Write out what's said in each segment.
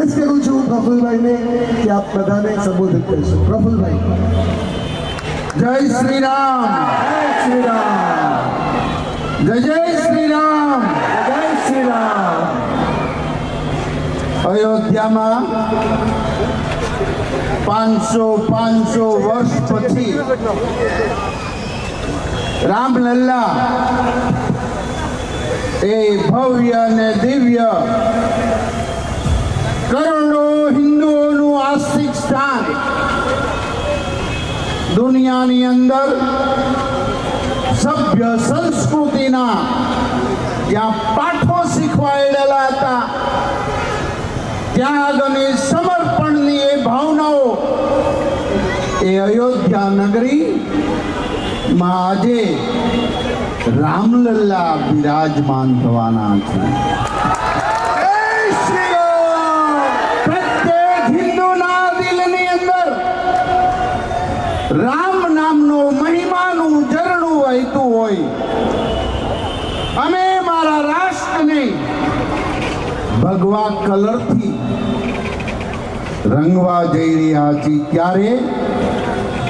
Request કરું છું પ્રફુલભાઈને કે આપ બધાને સંબોધિત કરીશું પ્રફુલભાઈ જય શ્રી રામ જય શ્રી રામ જય જય શ્રી રામ જય શ્રી રામ અયોધ્યામાં પાંચસો પાંચસો વર્ષ પછી રામલલ્લા એ ભવ્ય અને દિવ્ય કરોડો હિન્દુઓનું આસ્થિક સ્થાન દુનિયાની અંદર સભ્ય સંસ્કૃતિના જ્યાં પાઠો શીખવાડેલા હતા ત્યાગ અને સમર્પણની એ ભાવનાઓ એ અયોધ્યા નગરી માં આજે રામલલ્લા બિરાજમાન થવાના છે જય શ્રી રામ પ્રત્યેક હિન્દુના દિલની અંદર રામ નામનો મહિમાનું ઝરણું વહેતું હોય. અમે મારા રાષ્ટ્રને ભગવા કલરથી રંગવા જઈ રહ્યા છીએ ત્યારે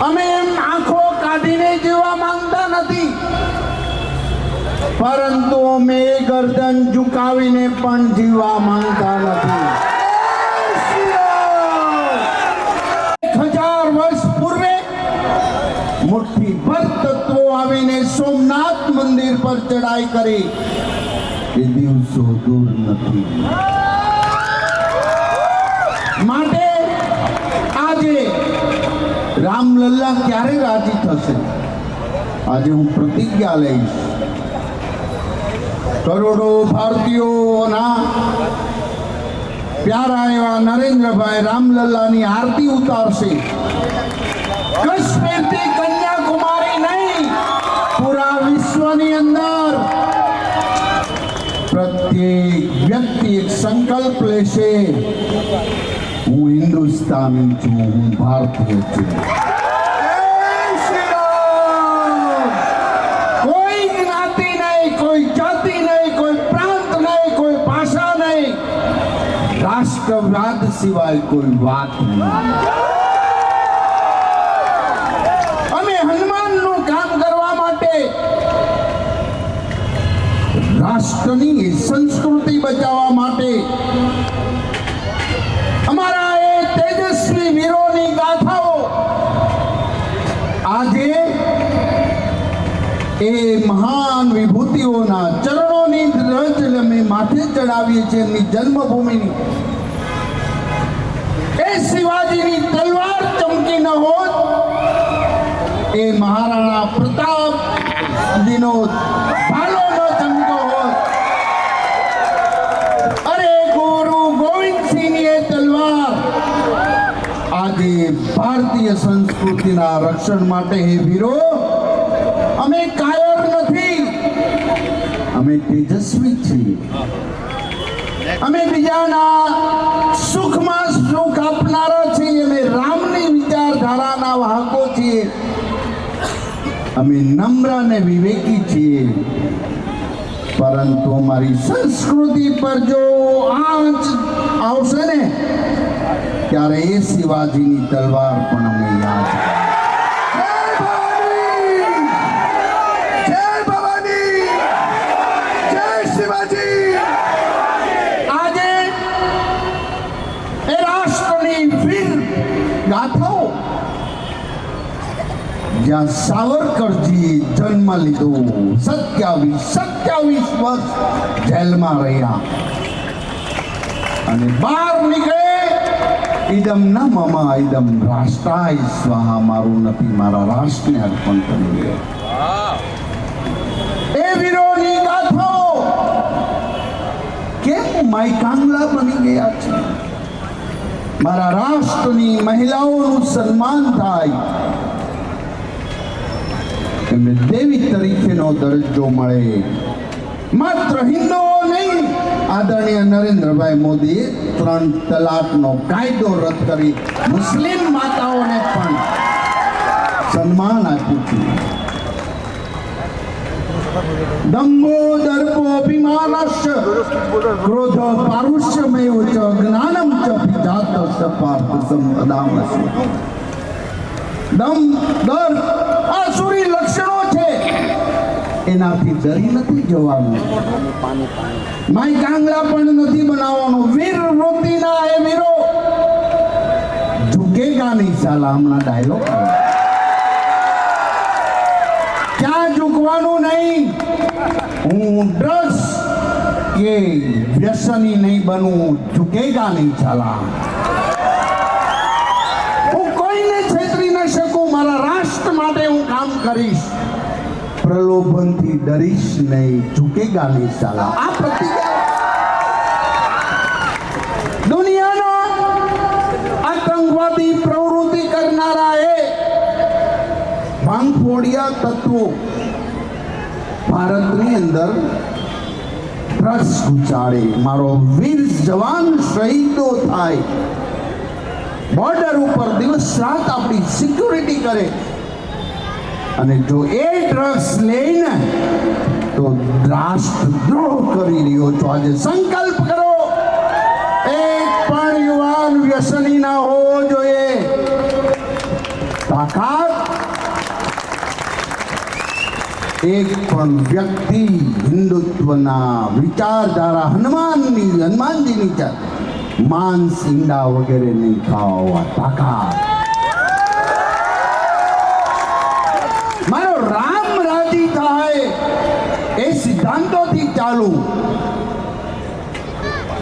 અમે એમ આંખો કાઢીને જીવવા માંગતા નથી. પરંતુ અમે ગરદન ઝુકાવીને પણ જીવવા માંગતા નથી. એક હજાર મુઠ્ઠી ભર તત્વો આવીને સોમનાથ મંદિર પર ચડાઈ કરી. એ દિવસો દૂર નથી. માટે આજે રામલલ્લા ક્યારે રાજી થશે? આજે હું પ્રતિજ્ઞા લઈશ. કરોડો ભારતીયોના પ્યારા એવા નરેન્દ્રભાઈ રામલલ્લાની આરતી ઉતારશે કાશ્મીરથી કન્યાકુમારી નહીં પૂરા વિશ્વની અંદર પ્રત્યેક વ્યક્તિ એક સંકલ્પ લેશે હું હિન્દુસ્તાની છું હું ભારતીય છું જય શ્રી રામ કોઈ જ્ઞાતિ નહીં કોઈ જાતિ નહીં કોઈ પ્રાંત નહીં કોઈ ભાષા નહીં રાષ્ટ્રવાદ સિવાય કોઈ વાત નહીં અમે હનુમાનનું કામ કરવા માટે રાષ્ટ્રની સંસ્કૃતિ બચાવવા માટે એ મહાન વિભૂતિઓના ચરણોની રજ અમે માથે ચડાવીએ છીએ એમની જન્મભૂમિની. એ શિવાજીની તલવાર ચમકી ન હોત, એ મહારાણા પ્રતાપ જીનો ભાલો ન ચમક્યો હોત. અરે ગુરુ ગોવિંદસિંહની એ તલવાર આજે ભારતીય સંસ્કૃતિના રક્ષણ માટે હે વીરો અમે કાયર નથી. અમે તેજસ્વી છીએ. અમે બીજાના સુખમાં સુખ આપનારા છીએ. અમે રામની વિચારધારાના વાહકો છીએ. અમે નમ્ર અને વિવેકી છીએ. પરંતુ અમારી સંસ્કૃતિ પર જો આંચ આવશે ને, ત્યારે એ શિવાજીની તલવાર પણ અમે યાદ જય ભવાની જય શિવાજી આજે એ રાષ્ટ્રની વીર ગાથાઓ જ્યાં સાવરકરજીએ જન્મ લીધો. સત્યાવીસ સત્યાવીસ વર્ષ જેલમાં રહ્યા. અને બહાર નીકળે. ઇદમ ન મમ ઇદમ રાષ્ટ્રાય. સ્વાહા, મારું નથી મારા રાષ્ટ્રને અર્પણ કર્યું એ વિરોધી ગાથાઓ કેમ માયકાંગલા બની ગયા છે? મારા રાષ્ટ્રની મહિલાઓનું સન્માન થાય. એમને દેવી તરીકેનો દરજ્જો મળે. માત્ર હિન્દુઓ નહીં, આદરણીય નરેન્દ્રભાઈ મોદીએ ત્રણ તલાકનો કાયદો રદ કરી મુસ્લિમ માતાઓને પણ સન્માન આપ્યું છે. દંભો દર્પો, અભિમાનશ્ચ, ક્રોધ પારુષ્યમેવ ચ જ્ઞાનમ ચ સંપદામસ્ય દમ દર આસુરી લક્ષણો છે. એનાથી ડરી નથી જવાનું. માય કાંગલા પણ નથી બનાવવાનું. વીર વૃત્તિના એ વીરો. ઝુકેગા નહીં સાલા, હમણાં ડાયલોગ ક્યાં ઝૂકવાનું નહીં? હું ડ્રગ્સ કે વ્યસની નહીં બનવું ઝુકેગા નહીં સાલા હું કોઈને છેતરી ન શકું મારા રાષ્ટ્ર માટે હું કામ કરીશ. પ્રલોભનથી ડરીશ નહીં, ઝુકેગા નહીં સાલા. આ પ્રતિજ્ઞા ભારતની અંદર રસ ગુચાડે મારો વીર જવાન શહીદો થાય. બોર્ડર ઉપર દિવસ આપણી સિક્યુરિટી કરે. અને જો એ ડ્રગ્સ લઈને તો રાષ્ટ્રદ્રોહ કરી રહ્યો છો. આજે સંકલ્પ કરો. એક પણ યુવાન વ્યસની ના હોવો જોઈએ. તાકાત. એક પણ વ્યક્તિ હિન્દુત્વના વિચારધારા હનુમાનની, હનુમાનજીની માંસ ઈંડા વગેરે નહીં ખાવા. તાકાત મારો રામ રાજી થાય એ સિદ્ધાંતોથી ચાલુ.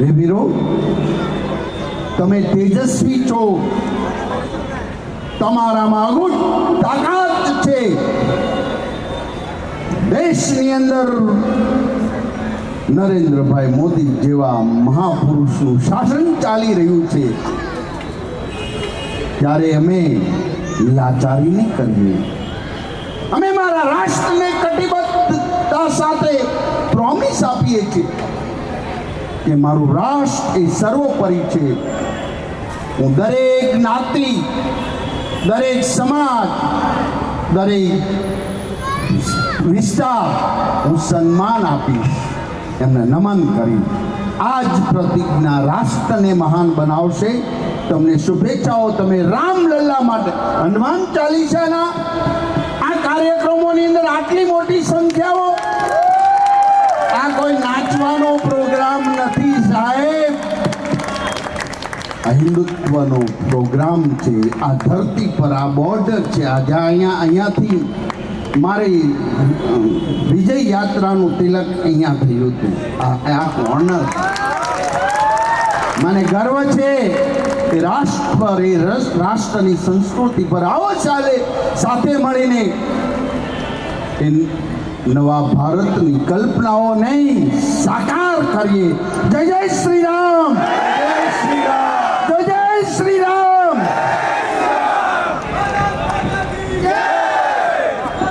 હે વીરો, તમે તેજસ્વી છો. તમારામાં અગુટ તાકાત છે. દેશની અંદર નરેન્દ્રભાઈ મોદી જેવા મહાપુરુષનું શાસન ચાલી રહ્યું છે. ત્યારે અમે લાચારી નહીં કરીએ. અમે મારા રાષ્ટ્રને સાથે પ્રોમિસ આપીએ છીએ કે મારું રાષ્ટ્ર એ સર્વોપરી છે. હું દરેક જ્ઞાતિ દરેક સમાજ, દરેક વિસ્તાર હું સન્માન આપીશ, એમને નમન કરી આ જ પ્રતિજ્ઞા રાષ્ટ્રને મહાન બનાવશે. તમને શુભેચ્છાઓ, તમે રામલલ્લા માટે. હનુમાન ચાલીસાના આ કાર્યક્રમોની અંદર આટલી મોટી સંખ્યાઓ આ કોઈ નાચવાનો પ્રોગ્રામ નથી સાહેબ આ હિન્દુત્વનો પ્રોગ્રામ છે, આ ધરતી પર આ બોર્ડર છે આજે અહીંયા, અહીંયાથી મારી વિજય યાત્રાનું તિલક અહીંયા થયું હતું. આ ઓનર મને ગર્વ છે કે રાષ્ટ્ર પર, એ રાષ્ટ્રની સંસ્કૃતિ પર આવો ચાલે, સાથે મળીને. એ નવા ભારતની કલ્પનાઓ નહીં સાકાર કરીએ. જય જય શ્રી રામ